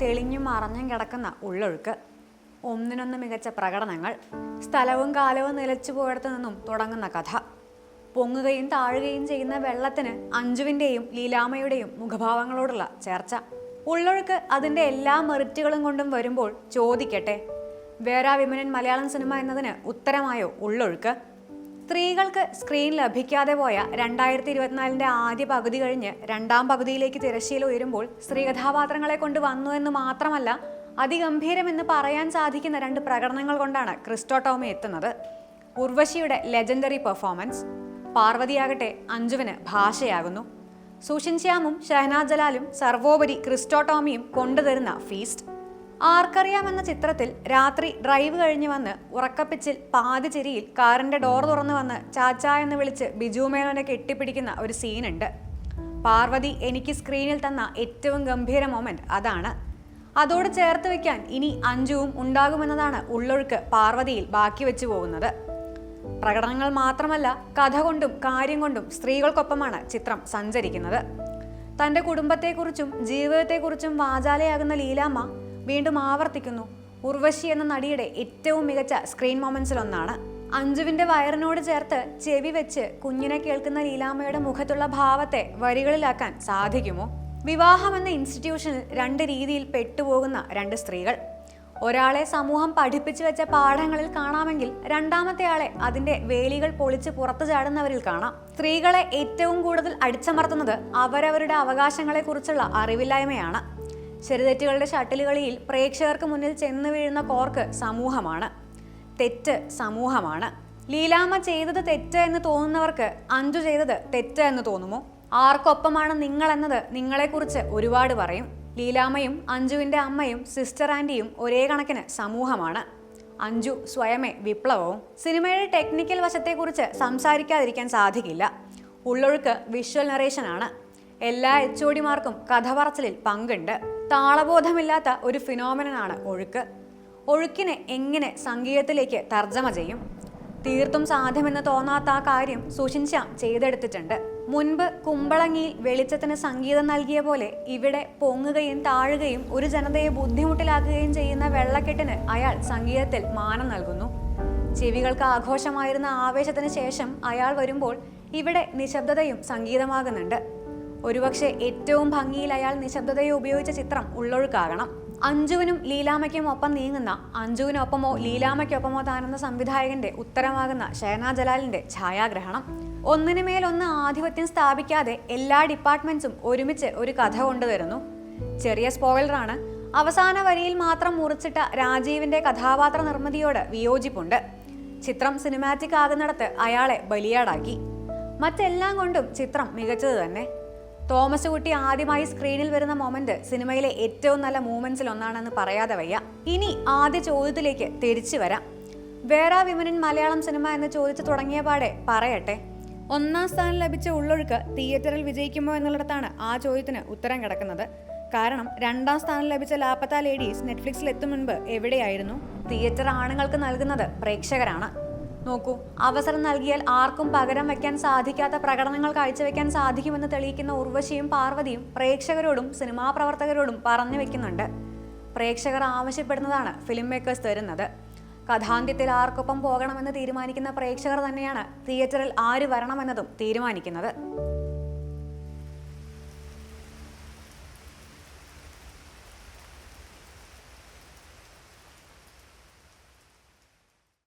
തെളിഞ്ഞും മറഞ്ഞും കിടക്കുന്ന ഉള്ളൊഴുക്ക് ഒന്നിനൊന്ന് മികച്ച പ്രകടനങ്ങൾ സ്ഥലവും കാലവും നിലച്ചു പോയിടത്തു നിന്നും തുടങ്ങുന്ന കഥ പൊങ്ങുകയും താഴുകയും ചെയ്യുന്ന വെള്ളത്തിന് അഞ്ജുവിന്റെയും ലീലാമയുടെയും മുഖഭാവങ്ങളോടുള്ള ചേർച്ച. ഉള്ളൊഴുക്ക് അതിന്റെ എല്ലാ മെറിറ്റുകളും കൊണ്ടും വരുമ്പോൾ ചോദിക്കട്ടെ വേറാ വിമനൻ മലയാളം സിനിമ എന്നതിന് ഉത്തരമായോ ഉള്ളൊഴുക്ക്? സ്ത്രീകൾക്ക് സ്ക്രീൻ ലഭിക്കാതെ പോയ രണ്ടായിരത്തി ഇരുപത്തിനാലിന്റെ ആദ്യ പകുതി കഴിഞ്ഞ് രണ്ടാം പകുതിയിലേക്ക് തിരശ്ശീല ഉയരുമ്പോൾ സ്ത്രീ കഥാപാത്രങ്ങളെ കൊണ്ട് വന്നു എന്ന് മാത്രമല്ല അതിഗംഭീരമെന്ന് പറയാൻ സാധിക്കുന്ന രണ്ട് പ്രകടനങ്ങൾ കൊണ്ടാണ് ക്രിസ്റ്റോ ടോമി എത്തുന്നത്. ഉർവശിയുടെ ലെജൻഡറി പെർഫോമൻസ് പാർവതിയാകട്ടെ അഞ്ജുവിന് ഭാഷയാകുന്നു. സുഷിൻ ശ്യാമും ഷഹനാജ് ജലാലും സർവോപരി ക്രിസ്റ്റോ ടോമിയും കൊണ്ടുതരുന്ന ഫീസ്റ്റ് ആർക്കറിയാമെന്ന ചിത്രത്തിൽ രാത്രി ഡ്രൈവ് കഴിഞ്ഞ് വന്ന് ഉറക്കപ്പിച്ചിൽ പാതി ചിരിയിൽ കാറിന്റെ ഡോർ തുറന്നു വന്ന് ചാച്ച എന്ന് വിളിച്ച് ബിജു മേനോനെ കെട്ടിപ്പിടിക്കുന്ന ഒരു സീനുണ്ട്. പാർവതി എനിക്ക് സ്ക്രീനിൽ തന്ന ഏറ്റവും ഗംഭീര മൊമെന്റ് അതാണ്. അതോട് ചേർത്ത് വെക്കാൻ ഇനി അഞ്ചുവും ഉണ്ടാകുമെന്നതാണ് ഉള്ളൊഴുക്ക് പാർവതിയിൽ ബാക്കി വെച്ചു പോകുന്നത്. പ്രകടനങ്ങൾ മാത്രമല്ല കഥ കൊണ്ടും കാര്യം കൊണ്ടും സ്ത്രീകൾക്കൊപ്പമാണ് ചിത്രം സഞ്ചരിക്കുന്നത്. തന്റെ കുടുംബത്തെക്കുറിച്ചും ജീവിതത്തെക്കുറിച്ചും വാചാലയാകുന്ന ലീലാമ്മ വീണ്ടും ആവർത്തിക്കുന്നു. ഉർവശി എന്ന നടിയുടെ ഏറ്റവും മികച്ച സ്ക്രീൻ മൊമെന്റ്സിലൊന്നാണ് അഞ്ജുവിന്റെ വയറിനോട് ചേർത്ത് ചെവി വെച്ച് കുഞ്ഞിനെ കേൾക്കുന്ന ലീലാമ്മയുടെ മുഖത്തുള്ള ഭാവത്തെ വരികളിലാക്കാൻ സാധിക്കുമോ? വിവാഹം എന്ന ഇൻസ്റ്റിറ്റ്യൂഷനിൽ രണ്ട് രീതിയിൽ പെട്ടുപോകുന്ന രണ്ട് സ്ത്രീകൾ. ഒരാളെ സമൂഹം പഠിപ്പിച്ചു വെച്ച പാഠങ്ങളിൽ കാണാമെങ്കിൽ രണ്ടാമത്തെ ആളെ അതിന്റെ വേലികൾ പൊളിച്ച് പുറത്തു ചാടുന്നവരിൽ കാണാം. സ്ത്രീകളെ ഏറ്റവും കൂടുതൽ അടിച്ചമർത്തുന്നത് അവരവരുടെ അവകാശങ്ങളെക്കുറിച്ചുള്ള അറിവില്ലായ്മയാണ്. ശരിതെറ്റുകളുടെ ഷട്ടിലുകളിയിൽ പ്രേക്ഷകർക്ക് മുന്നിൽ ചെന്ന് വീഴുന്ന കോർക്ക് സമൂഹമാണ്. തെറ്റ് സമൂഹമാണ്. ലീലാമ്മ ചെയ്തത് തെറ്റ് എന്ന് തോന്നുന്നവർക്ക് അഞ്ചു ചെയ്തത് തെറ്റ് എന്ന് തോന്നുമോ? ആർക്കൊപ്പമാണ് നിങ്ങൾ എന്നത് നിങ്ങളെക്കുറിച്ച് ഒരുപാട് പറയും. ലീലാമ്മയും അഞ്ജുവിന്റെ അമ്മയും സിസ്റ്റർ ആന്റിയും ഒരേ കണക്കിന് സമൂഹമാണ്. അഞ്ജു സ്വയമേ വിപ്ലവവും. സിനിമയുടെ ടെക്നിക്കൽ വശത്തെക്കുറിച്ച് സംസാരിക്കാതിരിക്കാൻ സാധിക്കില്ല. ഉള്ളൊഴുക്ക് വിഷ്വൽ നറേഷനാണ്. എല്ലാ എച്ച് ഒടിമാർക്കും കഥ പറച്ചിലിൽ പങ്കുണ്ട്. താളബോധമില്ലാത്ത ഒരു ഫിനോമിനനാണ് ഒഴുക്ക്. ഒഴുക്കിനെ എങ്ങനെ സംഗീതത്തിലേക്ക് തർജമ ചെയ്യും? തീർത്തും സാധ്യമെന്ന് തോന്നാത്ത ആ കാര്യം സുഷിൻ ശ്യാം ചെയ്തെടുത്തിട്ടുണ്ട്. മുൻപ് കുമ്പളങ്ങിയിൽ വെളിച്ചത്തിന് സംഗീതം നൽകിയ പോലെ ഇവിടെ പൊങ്ങുകയും താഴുകയും ഒരു ജനതയെ ബുദ്ധിമുട്ടിലാക്കുകയും ചെയ്യുന്ന വെള്ളക്കെട്ടിന് അയാൾ സംഗീതത്തിൽ മാനം നൽകുന്നു. ചെവികൾക്ക് ആഘോഷമായിരുന്ന ആവേശത്തിന് ശേഷം അയാൾ വരുമ്പോൾ ഇവിടെ നിശബ്ദതയും സംഗീതമാകുന്നുണ്ട്. ഒരുപക്ഷെ ഏറ്റവും ഭംഗിയിൽ അയാൾ നിശബ്ദതയെ ഉപയോഗിച്ച ചിത്രം ഉള്ളൊഴുക്കാകണം അഞ്ജുവിനും ലീലാമയ്ക്കും ഒപ്പം നീങ്ങുന്ന അഞ്ജുവിനൊപ്പമോ ലീലാമയ്ക്കൊപ്പമോ താനെന്ന സംവിധായകന്റെ ഉത്തരമാകുന്ന ഷെഹനാ ജലാലിന്റെ ഛായാഗ്രഹണം. ഒന്നിനു മേലൊന്ന് ആധിപത്യം സ്ഥാപിക്കാതെ എല്ലാ ഡിപ്പാർട്ട്മെന്റ്സും ഒരുമിച്ച് ഒരു കഥ കൊണ്ടുവരുന്നു. ചെറിയ സ്പോയിലറാണ്. അവസാന വരിയിൽ മാത്രം മുറിച്ചിട്ട രാജീവിന്റെ കഥാപാത്ര നിർമ്മിതിയോട് വിയോജിപ്പുണ്ട്. ചിത്രം സിനിമാറ്റിക് ആകുന്നിടത്ത് അയാളെ ബലിയാടാക്കി. മറ്റെല്ലാം കൊണ്ടും ചിത്രം മികച്ചത് തന്നെ. തോമസ് കുട്ടി ആദ്യമായി സ്ക്രീനിൽ വരുന്ന മൊമെന്റ് സിനിമയിലെ ഏറ്റവും നല്ല മൂമെന്റ്സിൽ ഒന്നാണെന്ന് പറയാതെ വയ്യ. ഇനി ആദ്യ ചോദ്യത്തിലേക്ക് തിരിച്ചു വരാം. വേറെ വിമനിൻ മലയാളം സിനിമ എന്ന് ചോദിച്ചു തുടങ്ങിയ പാടെ പറയട്ടെ. ഒന്നാം സ്ഥാനം ലഭിച്ച ഉള്ളൊഴുക്ക് തിയേറ്ററിൽ വിജയിക്കുമോ എന്നുള്ളിടത്താണ് ആ ചോദ്യത്തിന് ഉത്തരം കിടക്കുന്നത്. കാരണം രണ്ടാം സ്ഥാനം ലഭിച്ച ലാപ്പത്ത ലേഡീസ് നെറ്റ്ഫ്ലിക്സിൽ എത്തും മുൻപ് എവിടെയായിരുന്നു? തിയേറ്റർ ആണുങ്ങൾക്ക് നൽകുന്നത് പ്രേക്ഷകരാണ്. നോക്കൂ. അവസരം നൽകിയാൽ ആർക്കും പകരം വയ്ക്കാൻ സാധിക്കാത്ത പ്രകടനങ്ങൾ കാഴ്ചവെക്കാൻ സാധിക്കുമെന്ന് തെളിയിക്കുന്ന ഉർവശിയും പാർവതിയും പ്രേക്ഷകരോടും സിനിമാ പ്രവർത്തകരോടും പറഞ്ഞു വെക്കുന്നുണ്ട്. പ്രേക്ഷകർ ആവശ്യപ്പെടുന്നതാണ് ഫിലിം മേക്കേഴ്സ് തരുന്നത്. കഥാന്ത്യത്തിൽ ആർക്കൊപ്പം പോകണമെന്ന് തീരുമാനിക്കുന്ന പ്രേക്ഷകർ തന്നെയാണ് തിയേറ്ററിൽ ആര് വരണമെന്നതും തീരുമാനിക്കുന്നത്.